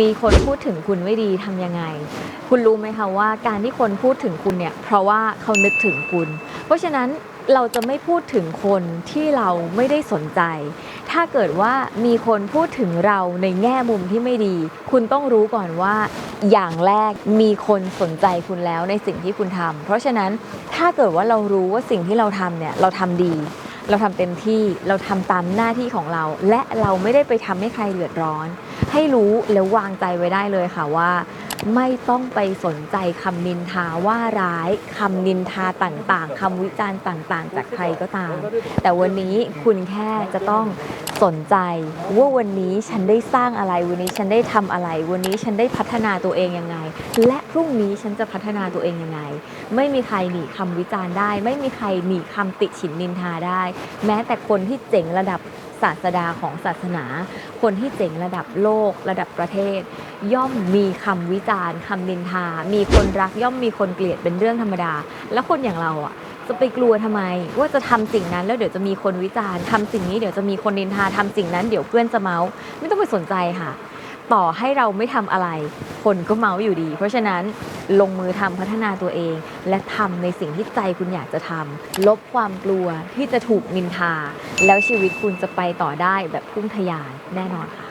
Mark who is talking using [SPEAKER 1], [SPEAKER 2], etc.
[SPEAKER 1] มีคนพูดถึงคุณไม่ดีทำยังไง คุณรู้ไหมคะว่าการที่คนพูดถึงคุณเนี่ย เพราะว่าเขานึกถึงคุณ เพราะฉะนั้นเราจะไม่พูดถึงคนที่เราไม่ได้สนใจ ถ้าเกิดว่ามีคนพูดถึงเราในแง่มุมที่ไม่ดี คุณต้องรู้ก่อนว่า อย่างแรกมีคนสนใจคุณแล้วในสิ่งที่คุณทำ เพราะฉะนั้นถ้าเกิดว่าเรารู้ว่าสิ่งที่เราทำเนี่ยเราทำดี เราทำเต็มที่ เราทำตามหน้าที่ของเรา และเราไม่ได้ไปทำให้ใครเดือดร้อน ให้รู้แล้ววางใจไว้ได้เลยค่ะว่า ไม่ต้องไปสนใจคำนินทาว่าร้ายคำนินทาต่างๆคำวิจารณ์ต่าง ๆ จากใครก็ตาม แต่วันนี้คุณแค่จะต้องสนใจว่าวันนี้ฉันได้สร้างอะไร วันนี้ฉันได้ทำอะไร วันนี้ฉันได้พัฒนาตัวเองยังไง และพรุ่งนี้ฉันจะพัฒนาตัวเองยังไง ไม่มีใครหนีคำวิจารณ์ได้ ไม่มีใครหนีคำติฉินนินทาได้ แม้แต่คนที่เจ๋งระดับ ศาสดาของศาสนา คนที่เจ๋งระดับโลก ระดับประเทศ ย่อมมีคำวิจารณ์คำนินทา มีคนรักย่อมมีคนเกลียดเป็นเรื่องธรรมดา แล้วคนอย่างเราอะจะไปกลัวทำไม ว่าจะทำสิ่งนั้นแล้วเดี๋ยวจะมีคนวิจารณ์ทำสิ่งนี้เดี๋ยวจะมีคนนินทาทำสิ่งนั้นเดี๋ยวเพื่อนจะเมาส์ไม่ต้องไปสนใจค่ะ ต่อให้เราไม่ทำอะไร คนก็เมาอยู่ดี เพราะฉะนั้นลงมือทำพัฒนาตัวเอง และทำในสิ่งที่ใจคุณอยากจะทำลบความกลัวที่จะถูกนินทา แล้วชีวิตคุณจะไปต่อได้แบบพุ่งทะยานแน่นอนค่ะ